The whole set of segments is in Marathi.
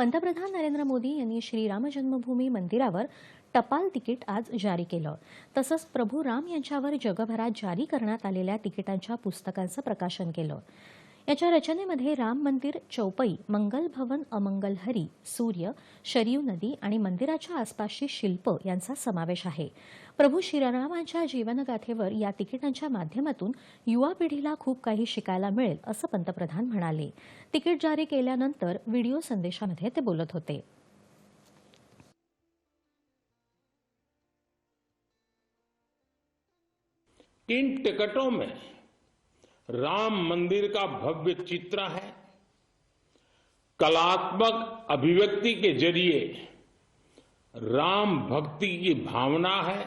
पंतप्रधान नरेंद्र मोदी यांनी श्रीराम जन्मभूमी मंदिरावर टपाल तिकीट आज जारी केलं. तसंच प्रभू राम यांच्यावर जगभरात जारी करण्यात आलेल्या तिकिटांच्या पुस्तकांचं प्रकाशन केलं. याच्या रचनेमध्ये राम मंदिर चौपई मंगल भवन अमंगल हरी सूर्य शरीव नदी आणि मंदिराच्या आसपासची शिल्प यांचा समावेश आहे. प्रभू श्रीरामांच्या जीवनगाथेवर या तिकिटांच्या माध्यमातून युवा पिढीला खूप काही शिकायला मिळेल असं पंतप्रधान म्हणाले. तिकीट जारी केल्यानंतर व्हिडिओ संदेशामध्ये ते बोलत होते. इन टिकटों में राम मंदिर का भव्य चित्र है। कलात्मक अभिव्यक्ति के ज़रिए राम भक्ति की भावना है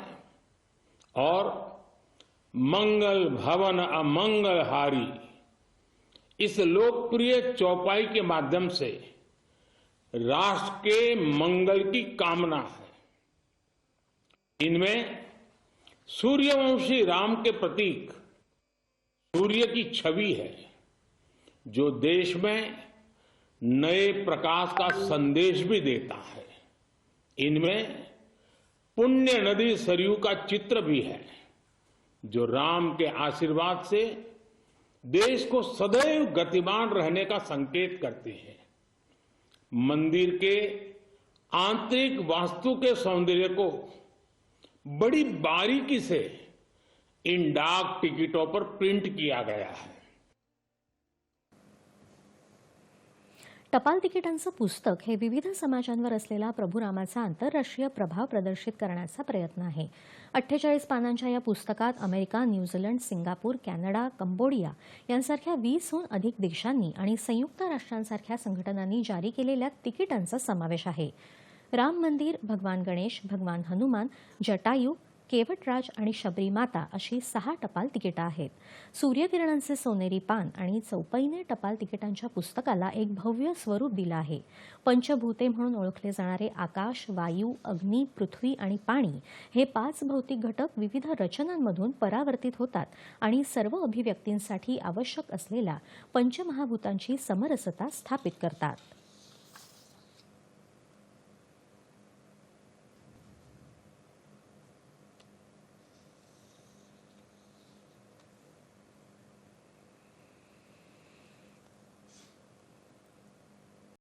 और मंगल भवन अमंगल हारी इस लोकप्रिय चौपाई के माध्यम से राष्ट्र के मंगल की कामना है। इनमें सूर्यवंशी राम के प्रतीक सूर्य की छवि है, जो देश में नए प्रकाश का संदेश भी देता है। इनमें पुण्य नदी सरयू का चित्र भी है, जो राम के आशीर्वाद से देश को सदैव गतिमान रहने का संकेत करते हैं। मंदिर के आंतरिक वास्तु के सौंदर्य को बड़ी बारीकी से इन डाक टिकटों पर प्रिंट किया गया है। टपाल तिकिटांचं पुस्तक हे विविध समाजांवर असलेला प्रभुरामाचा आंतरराष्ट्रीय प्रभाव प्रदर्शित करण्याचा प्रयत्न आहे. अठ्ठेचाळीस पानांच्या या पुस्तकात America New Zealand Singapore Canada Cambodia यांसारख्या वीसहून अधिक देशांनी आणि संयुक्त राष्ट्रांसारख्या संघटनांनी जारी केलेल्या तिकिटांचा समावेश आहे. राम मंदिर भगवान गणेश भगवान हनुमान जटायू केवटराज आणि शबरी माता अशी सहा टपाल तिकिटं आहेत. सूर्यकिरणांचे सोनेरी पान आणि चौपईने टपाल तिकिटांच्या पुस्तकाला एक भव्य स्वरूप दिलं आहे. पंचभूते म्हणून ओळखले जाणारे आकाश वायू अग्नी पृथ्वी आणि पाणी हे पाच भौतिक घटक विविध रचनांमधून परावर्तित होतात आणि सर्व अभिव्यक्तींसाठी आवश्यक असलेल्या पंचमहाभूतांची समरसता स्थापित करतात.